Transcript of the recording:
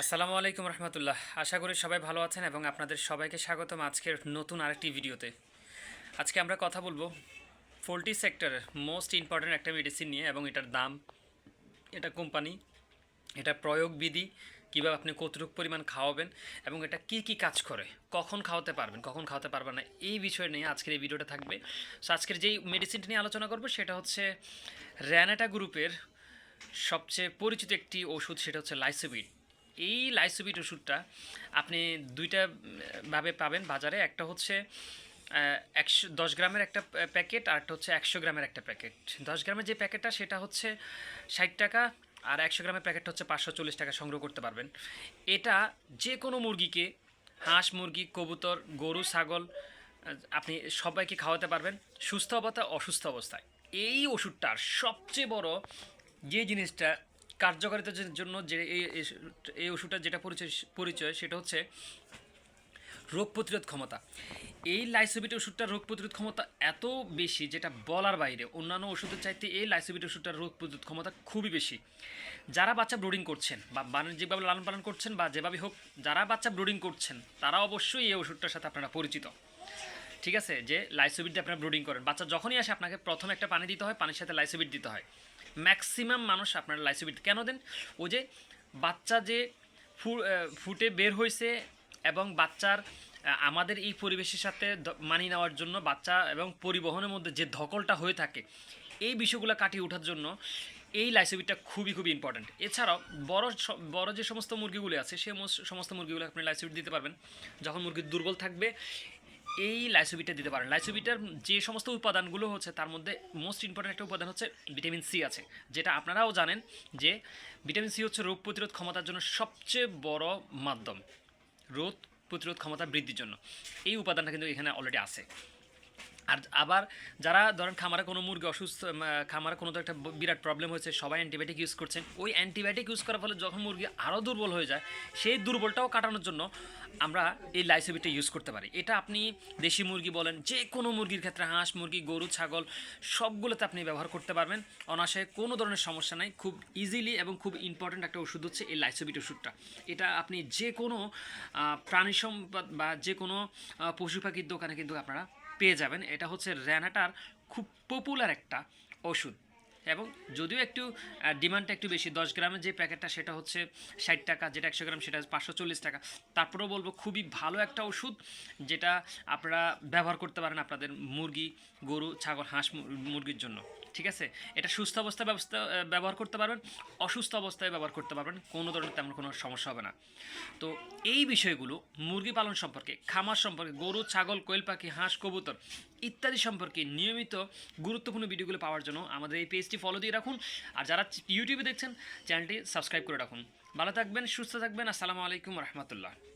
আসসালামু আলাইকুম রহমতুল্লাহ। আশা করি সবাই ভালো আছেন এবং আপনাদের সবাইকে স্বাগতম আজকের নতুন আরেকটি ভিডিওতে। আজকে আমরা কথা বলব পোলট্রি সেক্টরের মোস্ট ইম্পর্ট্যান্ট একটা মেডিসিন নিয়ে এবং এটার দাম, এটা কোম্পানি, এটা প্রয়োগ বিধি কীভাবে আপনি কতটুকু পরিমাণ খাওয়াবেন এবং এটা কি কি কাজ করে, কখন খাওয়াতে পারবেন, কখন খাওয়াতে পারবেন না, এই বিষয় নিয়ে আজকের এই ভিডিওটা থাকবে। সো আজকের যেই মেডিসিনটা নিয়ে আলোচনা করব সেটা হচ্ছে র্যানাটা গ্রুপের সবচেয়ে পরিচিত একটি ওষুধ, সেটা হচ্ছে লাইসোবিট এই লাইসোবিট ওষুধটা আপনি দুইটা ভাবে পাবেন বাজারে। একটা হচ্ছে একশো, দশ গ্রামের একটা প্যাকেট আর একটা হচ্ছে একশো গ্রামের একটা প্যাকেট। দশ গ্রামের যে প্যাকেটটা, সেটা হচ্ছে ষাট টাকা আর একশো গ্রামের প্যাকেটটা হচ্ছে পাঁচশো চল্লিশ টাকা সংগ্রহ করতে পারবেন। এটা যে কোনো মুরগিকে, হাঁস মুরগি, কবুতর, গরু, ছাগল আপনি সবাইকে খাওয়াতে পারবেন সুস্থ অবস্থা, অসুস্থ অবস্থায়। এই ওষুধটার সবচেয়ে বড় যে জিনিসটা কার্যকারিতার জন্য যে এই এই যেটা পরিচয় পরিচয় সেটা হচ্ছে রোগ প্রতিরোধ ক্ষমতা। এই লাইসোবিট ওষুধটার রোগ প্রতিরোধ ক্ষমতা এত বেশি যেটা বলার বাইরে, অন্যান্য ওষুধের চাইতে এই লাইসোবিট ওষুধটার রোগ প্রতিরোধ ক্ষমতা খুবই বেশি। যারা বাচ্চা ব্রোডিং করছেন বা বাণিজ্যিকভাবে লালন পালন করছেন বা যেভাবে হোক, যারা বাচ্চা ব্রোডিং করছেন, তারা অবশ্যই এই ওষুধটার সাথে আপনারা পরিচিত। ঠিক আছে? যে লাইসোবিট দিয়ে আপনারা ব্রুডিং করেন। বাচ্চা যখনই আসে, আপনাকে প্রথমে একটা পানি দিতে হয়, পানির সাথে লাইসোবিট দিতে হয়। ম্যাক্সিমাম মানুষ আপনারা লাইসোবিট। কেন দেন? ও যে বাচ্চা যে ফুটে বের হয়েছে এবং বাচ্চার আমাদের এই পরিবেশের সাথে মানিয়ে নেওয়ার জন্য বাচ্চা এবং পরিবহনের মধ্যে যে ধকলটা হয়ে থাকে, এই বিষয়গুলো কাটিয়ে ওঠার জন্য এই লাইসোবিটটা খুবই খুবই ইম্পর্ট্যান্ট এছাড়াও বড় বড় যে সমস্ত মুরগিগুলো আছে, সে সমস্ত মুরগিগুলো আপনি লাইসোবিট দিতে পারবেন। যখন মুরগি দুর্বল থাকবে এই লাইসোবিটা দিতে পারেন। লাইসোবিটার যে সমস্ত উপাদানগুলো হচ্ছে, তার মধ্যে মোস্ট ইম্পর্ট্যান্ট একটা উপাদান হচ্ছে ভিটামিন সি আছে। যেটা আপনারাও জানেন যে ভিটামিন সি হচ্ছে রোগ প্রতিরোধ ক্ষমতার জন্য সবচেয়ে বড় মাধ্যম। রোগ প্রতিরোধ ক্ষমতা বৃদ্ধির জন্য। এই উপাদানটা কিন্তু এখানে অলরেডি আছে। আর আবার যারা ধরেন খামারে কোনো মুরগি অসুস্থ খামারে কোনো তো একটা বিরাট প্রবলেম হয়েছে, সবাই অ্যান্টিবায়োটিক ইউজ করছেন। ওই অ্যান্টিবায়োটিক ইউজ করার ফলে যখন মুরগি আরও দুর্বল হয়ে যায়, সেই দুর্বলটাও কাটানোর জন্য আমরা এই লাইসোবিটটা ইউজ করতে পারি। এটা আপনি দেশি মুরগি বলেন, যে কোনো মুরগির ক্ষেত্রে হাঁস, মুরগি, গরু, ছাগল, সবগুলোতে আপনি ব্যবহার করতে পারবেন। অনায়াসে কোনো ধরনের সমস্যা নাই, খুব ইজিলি এবং খুব ইম্পর্ট্যান্ট একটা ওষুধ হচ্ছে এই লাইসোবিট ওষুধটা। এটা আপনি যে কোনো প্রাণী সম্পদ বা যে কোনো পশু পাখির দোকানে কিন্তু আপনারা পেয়ে যাবেন। এটা হচ্ছে র্যানাটার খুব পপুলার একটা ওষুধ। এবং যদিও একটু ডিমান্ডটা একটু বেশি, দশ গ্রামের যে প্যাকেটটা সেটা হচ্ছে ষাট টাকা, যেটা একশো গ্রাম সেটা পাঁচশো চল্লিশ টাকা। তারপরেও বলব খুবই ভালো একটা ওষুধ যেটা আপনারা ব্যবহার করতে পারেন আপনাদের মুরগি, গরু, ছাগল, হাঁস মুরগির জন্য। ঠিক আছে? এটা সুস্থ অবস্থায় ব্যবস্থা ব্যবহার করতে পারবেন, অসুস্থ অবস্থায় ব্যবহার করতে পারবেন, কোনো ধরনের তেমন কোনো সমস্যা হবে না। তো এই বিষয়গুলো, মুরগি পালন সম্পর্কে, খামার সম্পর্কে, গরু, ছাগল, কোয়েল পাখি, হাঁস, কবুতর ইত্যাদি সম্পর্কে নিয়মিত গুরুত্বপূর্ণ ভিডিওগুলো পাওয়ার জন্য আমাদের এই পেজটি ফলো দিয়ে রাখুন। আর যারা ইউটিউবে দেখছেন, চ্যানেলটি সাবস্ক্রাইব করে রাখুন। ভালো থাকবেন, সুস্থ থাকবেন। আসসালামু আলাইকুম রহমতুল্লাহ।